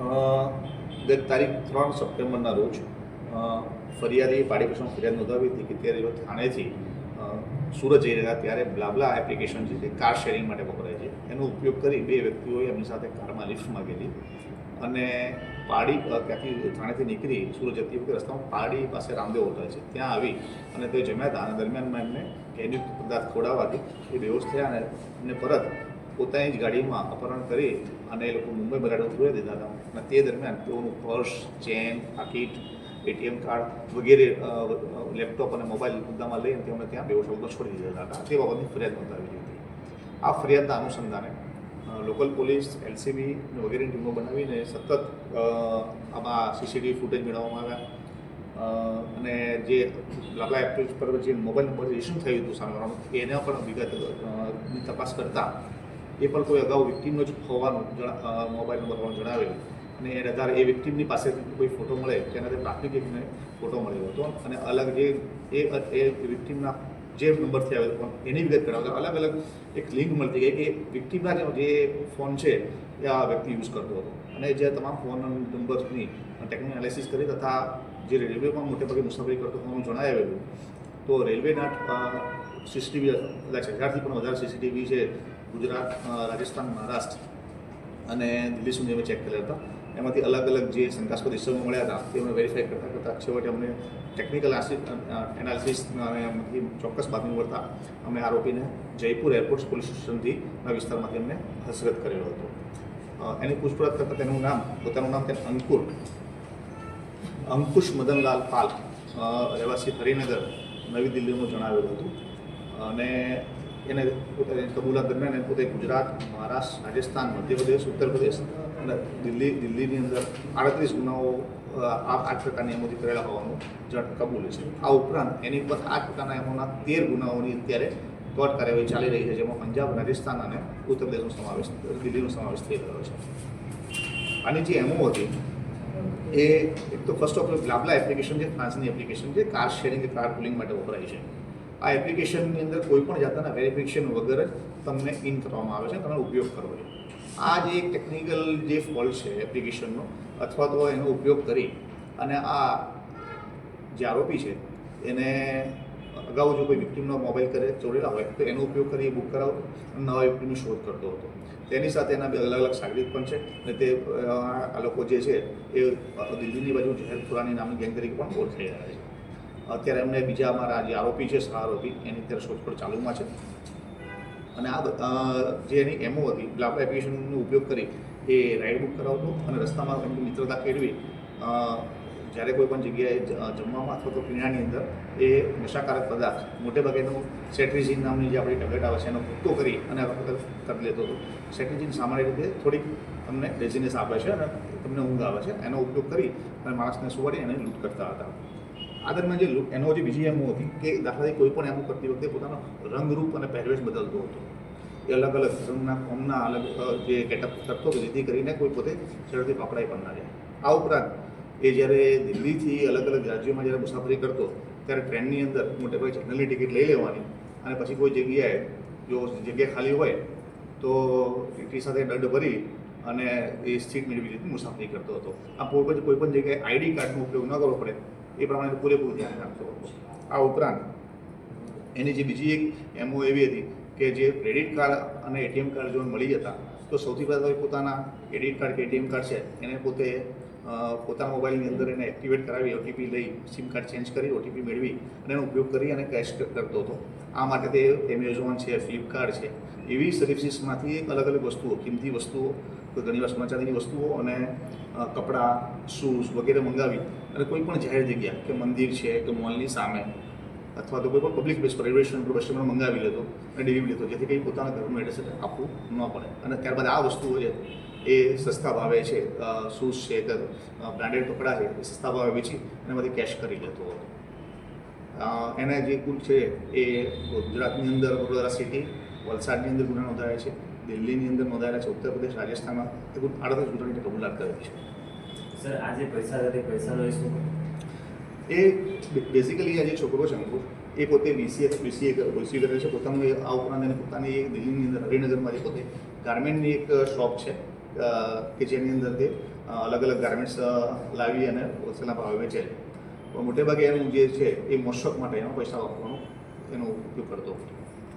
ગત તારીખ ત્રણ સપ્ટેમ્બરના રોજ ફરિયાદી, પાડી પ્રશ્ન ફરિયાદ નોંધાવી હતી કે તે દિવસ થાણેથી સુરત જઈ રહ્યા ત્યારે બ્લાબલા એપ્લિકેશન છે જે કાર શેરિંગ માટે વપરાય છે. એનો ઉપયોગ કરી બે વ્યક્તિઓએ એમની સાથે કારમાં લિફ્ટ માગેલી અને પાડી ત્યાંથી થાણેથી નીકળી સુરત જતી વખતે રસ્તામાં પાડી પાસે રામદેવ હોટલ છે. ત્યાં આવી અને તે જમ્યા હતા અને દરમિયાનમાં એમને કેન્યુક્ત પદાર્થ ખોડાવવાથી એ બેહોશ થયા અને એમને પરત પોતાની જ ગાડીમાં અપહરણ કરી અને એ લોકો મુંબઈ બરાડ ઉતરવી દીધા હતા. અને તે દરમિયાન તેઓનું પર્સ, ચેન પાકીટ એટીએમ કાર્ડ વગેરે લેપટોપ અને મોબાઈલ મુદ્દામાં લઈને તેમને ત્યાં બેહોશ અવસ્થામાં છોડી દીધા હતા. તે બાબતની ફરિયાદ નોંધાવી હતી. આ ફરિયાદના અનુસંધાને લોકલ પોલીસ, એલસીબી વગેરેની ટીમો બનાવીને સતત આમાં સીસીટીવી ફૂટેજ મેળવવામાં આવ્યા. અને જે લાલા એપ્રિલ પર જે મોબાઈલ નંબર ઇસ્યુ થયું હતું સામે એના પણ વિગત તપાસ કરતા એ પણ કોઈ અગાઉ વિક્ટીમનો જ હોવાનું મોબાઈલ નંબર હોવાનું જણાવેલું. અને એ આધારે એ વિક્ટીમની પાસેથી કોઈ ફોટો મળે તેનાથી પ્રાથમિક એકને ફોટો મળ્યો હતો. અને અલગ જે, એ એ વિક્ટીમના જે નંબરથી આવ્યો ફોન, એની વિગત કરાવતા અલગ અલગ એક લિંક મળતી ગઈ કે વિક્ટીમના જે ફોન છે, એ આ વ્યક્તિ યુઝ કરતો હતો. અને જે તમામ ફોન નંબર્સની ટેકનિકલ એનાલિસિસ કરી તથા જે રેલવેમાં મોટે ભાગે મુસાફરી કરતો હોવાનું જણાવેલું. તો રેલવેના સીસીટીવી કદાચ હજારથી પણ વધારે સીસીટીવી છે ગુજરાત રાજસ્થાન, મહારાષ્ટ્ર અને દિલ્હી સુધી અમે ચેક કર્યા હતા. એમાંથી અલગ અલગ જે શંકાસ્પદ હિસ્સામાં મળ્યા હતા, તે અમે વેરીફાઈ કરતા કરતા છેવટે અમને ટેકનિકલ એનાલિસિસ અને એમાંથી ચોક્કસ બાતમી મળતા અમે આરોપીને જયપુર એરપોર્ટ પોલીસ સ્ટેશનથી વિસ્તારમાંથી અમને હસરત કરેલો હતો. એની પૂછપરછ કરતાં તેનું નામ, પોતાનું નામ તેને અંકુર, અંકુશ મદનલાલ પાલ રહેવાસી હરિનગર, નવી દિલ્હીનું જણાવેલું હતું. અને એને પોતે કબૂલાત દરમિયાન એને પોતે ગુજરાત, મહારાષ્ટ્ર, રાજસ્થાન, મધ્યપ્રદેશ ઉત્તર પ્રદેશ અને દિલ્હી, દિલ્હીની અંદર આડત્રીસ ગુનાઓ આ પ્રકારની એમોથી કરેલા હોવાનું જણ કબૂલે છે. આ ઉપરાંત એની પર આ પ્રકારના એમોના તેર ગુનાઓની અત્યારે કોર્ટ કાર્યવાહી ચાલી રહી છે, જેમાં પંજાબ, રાજસ્થાન અને ઉત્તર પ્રદેશનો સમાવેશ, દિલ્હીનો સમાવેશ થઈ રહ્યો છે. આની જે એમો હતી, એ એક તો first of all BlaBla application છે ફ્રાન્સની એપ્લિકેશન છે કાર શેરિંગ કે કાર પુલિંગ માટે વપરાય છે. આ એપ્લિકેશનની અંદર કોઈ પણ જાતના વેરિફિકેશન વગર જ તમને ઇન કરવામાં આવે છે, તમે ઉપયોગ કરવો છે. આ જે એક ટેકનિકલ જે ફોલ્ટ છે એપ્લિકેશનનો, અથવા તો એનો ઉપયોગ કરી અને આ જે આરોપી છે, એને અગાઉ જો કોઈ વિક્ટીમનો મોબાઈલ કરે, ચોરેલા હોય, તો એનો ઉપયોગ કરી બુક કરાવતો અને નવા વિક્ટીમની શોધ કરતો હતો. તેની સાથે એના બે અલગ અલગ સાગરીત પણ છે અને તે આ લોકો જે છે એ દિલ્હીની બાજુ જહેરપુરાની નામની ગેંગ તરીકે પણ ઓળખાઈ રહ્યા છે. અત્યારે એમને બીજા અમારા જે આરોપી છે સહ આરોપી, એની અત્યારે શોધખોળ ચાલુમાં છે. અને આ જે એની એમઓ હતી બ્લાબલા એપ્લિકેશનનો ઉપયોગ કરી એ રાઇડ બુક કરાવતો અને રસ્તામાં એમની મિત્રતા કેળવી. જ્યારે કોઈ પણ જગ્યાએ જમવામાં અથવા તો પીણાની અંદર એ નશાકારક પદાર્થ, મોટે ભાગે એનું સેટ્રિઝિન નામની જે આપણી ટેબ્લેટ આવે છે, એનો ભૂક્કો કરી અને કરી લેતો હતો. સેટ્રિઝિન સામાન્ય રીતે થોડીક તમને ડેઝિનેસ આપે છે અને તમને ઊંઘ આવે છે. એનો ઉપયોગ કરી અને માણસને સુવાડી એને લૂંટ કરતા હતા. આ દરમિયાન જે લૂંટ- એનો જે બીજી એમો હતી કે દાખલાથી કોઈ પણ એમો કરતી વખતે પોતાનો રંગરૂપ અને પહેરવેશ બદલતો હતો. એ અલગ અલગ રંગના કોમના અલગ જે ગેટઅપ કરતો હતો, જેથી કરીને કોઈ પોતે સરળથી પકડાઈ પણ ના જાય. આ ઉપરાંત એ જ્યારે દિલ્હીથી અલગ અલગ રાજ્યોમાં જ્યારે મુસાફરી કરતો, ત્યારે ટ્રેનની અંદર મોટે ભાગે જનરલની ટિકિટ લઈ લેવાની અને પછી કોઈ જગ્યાએ જો જગ્યા ખાલી હોય, તો ટિકિટ સાથે દંડ ભરી અને એ સીટ મેળવી રીતે મુસાફરી કરતો હતો. આ પણ કોઈ પણ જગ્યાએ આઈડી કાર્ડનો ઉપયોગ ન કરવો પડે. એ પ્રમાણે પૂરેપૂરું ધ્યાન રાખતો હતો આ ઉપરાંત, એની જે બીજી એક એમઓ એવી હતી કે જે ક્રેડિટ કાર્ડ અને એટીએમ કાર્ડ જો મળી જતા, તો સૌથી પહેલાં પોતાના ક્રેડિટ કાર્ડ કે એટીએમ કાર્ડ છે, એને પોતે પોતાના મોબાઈલની અંદર એને એક્ટિવેટ કરાવી ઓટીપી લઈ સિમ કાર્ડ ચેન્જ કરી ઓટીપી મેળવી અને એનો ઉપયોગ કરી અને કેશ કરતો હતો. આ માટે તે એમેઝોન છે ફ્લિપકાર્ટ છે, એવી સર્વિસીસમાંથી એક અલગ અલગ વસ્તુઓ, કિંમતી વસ્તુઓ તો ઘણી વાર સોના વસ્તુઓ અને કપડાં શૂઝ વગેરે મંગાવી અને કોઈ પણ જાહેર જગ્યા કે મંદિર છે કે મોલની સામે અથવા તો કોઈ પણ પબ્લિક પ્લેસ પર રેલવે સ્ટેશન પર બસ મંગાવી લેતો અને ડિલિવરી લેતો, જેથી કંઈ પોતાના ઘરનું એડ્રેસ આપવું ન પડે. અને ત્યારબાદ આ વસ્તુઓ છે એ સસ્તા ભાવે છે શૂઝ છે કે બ્રાન્ડેડ કપડાં છે એ સસ્તા ભાવે વેચી અને બધી કેશ કરી લેતો હતો એના જે કુલ છે એ ગુજરાતની અંદર વડોદરા સિટી વલસાડની અંદર ગુના નોંધાયા છે દિલ્હીની અંદર નોંધાયેલા છે ઉત્તર પ્રદેશ રાજસ્થાનમાં એ કુલ આડત્રીસ ગુનાની કબૂલાત કરેલી છે. સર આ જે પૈસા સાથે પૈસાનો એ શું એ બેઝિકલી આ જે છોકરો છે અંકુર એ પોતે બીસીએ બીસીએ બીસીએ કરે છે પોતાનું આ ઉપરાંત એને પોતાની એક દિલ્હીની અંદર હરિનગરમાં જે પોતે ગાર્મેન્ટની એક શોપ છે કે જેની અંદર તે અલગ અલગ ગાર્મેન્ટ્સ લાવી અને હોલસેલના ભાવે વેચે. પણ મોટેભાગે એનું જે છે, એ મોશક માટે એનો પૈસા વાપરવાનો એનો ઉપયોગ કરતો હતો